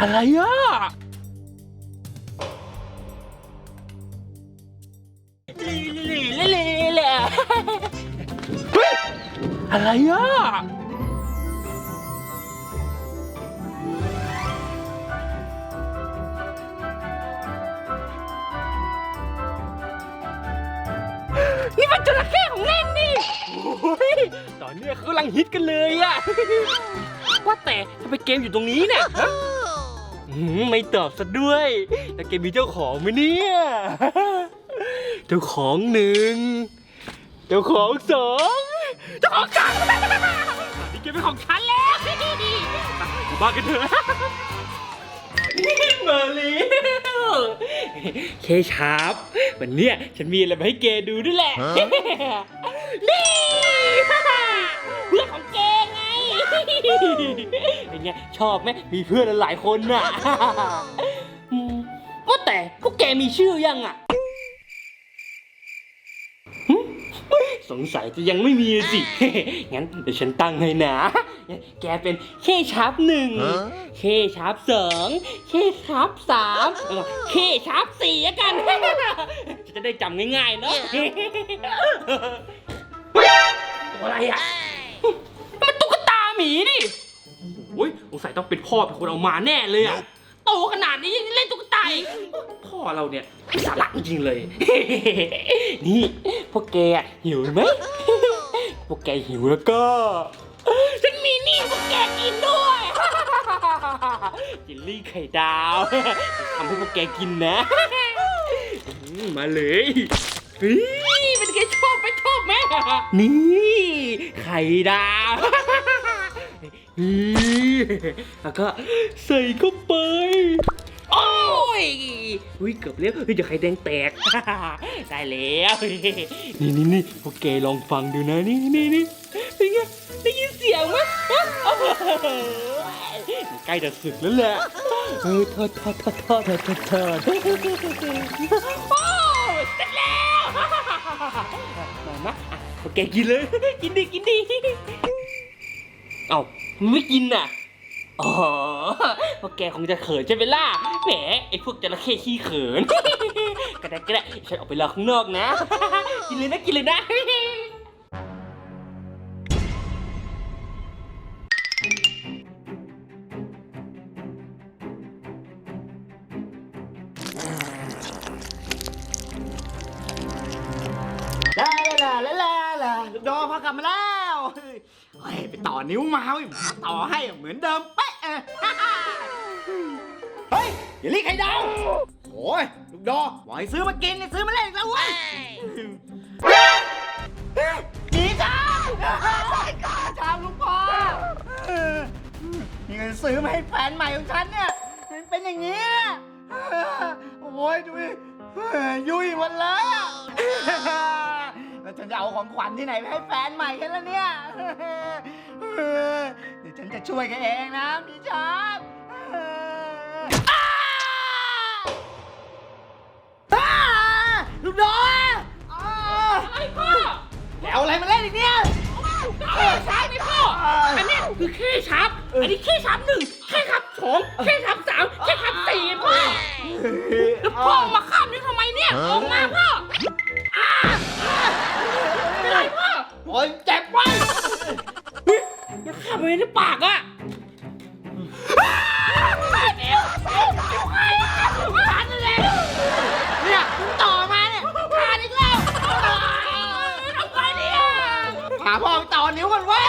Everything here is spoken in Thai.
อะไรอะเล่เล่เล่เล่เฮ้ย อะไรอะ นี่มันจระเข้ของเล่นนี่โอ้ยตอนเนี้ยเขากำลังฮิตกันเลยอะ ว่าแต่ทำไมเกมอยู่ตรงนี้เนี่ยฮะ อืมไม่ตอบซะด้วย แล้วเกมมีเจ้าของไหมเนี่ย เจ้าของหนึ่ง เจ้าของสอง เจ้าของสามนี่เกมเป็นของฉันแล้วไปบ้านกันเถอะมาแล้วเคชาร์ปวันเนี้ยฉันมีอะไรมาให้เกดูด้วยแหละนี่ เป็นไงชอบไหมมีเพื่อนหลายๆคนน่ะอืมว่าแต่พวกแกมีชื่อยังอะหึสงสัยจะยังไม่มีสิ งั้นเดี๋ยวฉันตั้งให้นะ แกเป็นเคชาร์ปหนึ่ง เคชาร์ปสอง เคชาร์ปสามแล้วก็เคชาร์ปสี่แล้วกัน จะได้จำง่ายๆเนาะตัวอะไรอะ งสัยต้องเป็นพ่อเป็นคนเอามาแน่เลยอะโตขนาดนี้ยังเล่นตุ๊กตาอีกพ่อเราเนี่ยไม่สาระจริงๆเลย นี่พวกแกอะหิวไหมพวกแกหิวแล้วก็ ฉันมีนี่พวกแกกินด้วย จิลลี่ไข่ดาวทำให้พวกแกกินนะอืมมาเลยเฮ้ยเป็นไงชอบไหมชอบไหมนี่ ไข่ดาว นี่แล้วก็ใส่เข้าไป โอ้ยอุ้ยเกือบแล้วเฮ้ยเดี๋ยวไข่แดงแตก ได้แล้ว นี่นี่นี่พวกแกลองฟังดูนะนี่นี่นี่เป็นไงได้ยินเสียงไหมโอ้โหใกล้จะสึกแล้วแหละเออทอดทอดทอดทอดทอดทอดทอดโอ้เสร็จแล้วมามาอะพวกแกกินเลย กินดิกินดิเอ้า มันไม่กินน่ะ อ๋อพวกแกคงจะเขินใช่ไหมล่ะ แหมไอ้พวกจระเข้ขี้เขิน ก็ได้ก็ได้ฉันออกไปรอข้างนอกนะ กินเลยนะกินเลยนะ ลาลาลาลาลาลูกดอพากลับมาแล้ว ยเฮ้ยไปต่อนิ้วมาเว้ยต่อให้เหมือนเดิมเป๊ะเออเฮ้ยอย่ารีบไข่ดาวโอ้ยลูกดอบอกให้ซื้อมากินนี่ซื้อมาเล่นอีกแล้วเว้ยหนีจ้าจ้าลูกพ่อเออนี่เงินซื้อมาให้แฟนใหม่ของฉันเนี่ยมันเป็นอย่างนี้ยโอ้ยดูดิเออยุ่ยหมดเลยอะ แล้วฉันจะเอาของขวัญที่ไหนไปให้แฟนใหม่กันล่ะเนี่ย เดี๋ยวฉันจะช่วยแกันเองนะพี่ชาร์ปอ้าอ้าลูกน้อยอ้าไอ้พ่อแกเอาอะไรมาเล่นอีกเนี่ยเคชาร์ปนี่พ่อ อันเนี้ยคือเคชาร์ปอันนี้เคชาร์ปหนึ่งเคชาร์ปสองเคชาร์ปสามเคชาร์ปสี่พ่อแล้วพ่อเอามาข้ามนี่ทำไมเนี่ย ออกมา มันข้ามไปในปากอะเอวเอวเอวใครอะฉันนั่นแหละเนี่ยต่อมาเนี่ยขาดอีกแล้วทำไงเนี่ยพาพ่อไปต่อนิ้วกันไว้ย